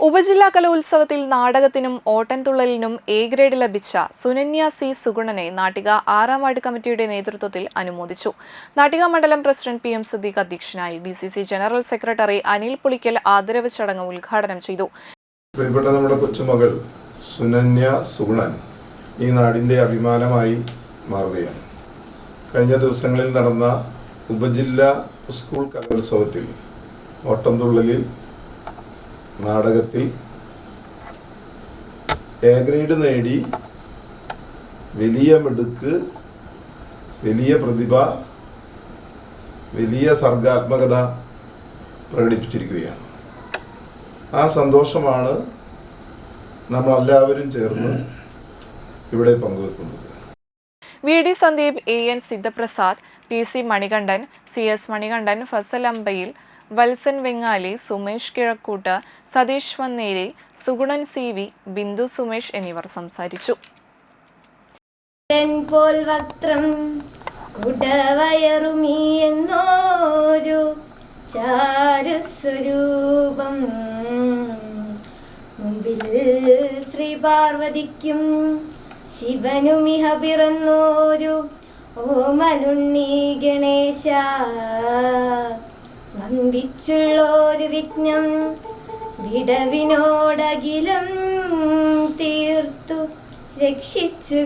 ഉപജില്ലാ കലോത്സവത്തിൽ നാടകത്തിനും ഓട്ടൻതുള്ളലിനും A grade ലഭിച്ച സുനന്യ സി സുഗുണനെ നാട്ടിക ആറാം വാർഡ് കമ്മിറ്റിയുടെ നേതൃത്വത്തിൽ അനുമോദിച്ചു. നാട്ടിക മണ്ഡലം പ്രസിഡന്റ് പി എം സിദ്ദീഖ് അധ്യക്ഷനായി D C C general secretary Anil Pulikkal ആദരവ് ചടങ്ങ് ഉദ്ഘാടനം ചെയ്തു. നമ്മുടെ കൊച്ചുമകൾ സുനന്യ സുഗുണൻ ഈ നാടിന്റെ അഭിമാനമായി മാറുകയാണ്. കഴിഞ്ഞ ദിവസങ്ങളിൽ നടന്ന ഉപജില്ലാ സ്കൂൾ കലോത്സവത്തിൽ ഓട്ടംതുള്ളലിൽ നാടകത്തിൽ എ ഗ്രേഡ് നേടി വലിയ മിടുക്ക് വലിയ പ്രതിഭ വലിയ സർഗാത്മകത പ്രകടിപ്പിച്ചിരിക്കുകയാണ്. ആ സന്തോഷമാണ് നമ്മളെല്ലാവരും ചേർന്ന് ഇവിടെ പങ്കുവെക്കുന്നത്. V D Sandeep A N Sidhaprasad P C Manikandan C S Manikandan Fasal Ambayil Valsan Vengali Sumesh Kizhakkoot Satheesh Vanneri Sugunan C V Bindu Sumesh എന്നിവർ സംസാരിച്ചു. പോൽ വക്രം കുടവയറുമീ എന്നോരു ചാരുസ്വരൂപം. മുമ്പിൽ ശ്രീ പാർവതിക്കും ശിവനുമിഹ പിറന്നോരു ഓമനുണ്ണി ഗണേശ. വന്ദിച്ചുള്ളൊരു വിഘ്നം വിടവിനോടകിലം തീർത്തു രക്ഷിച്ചു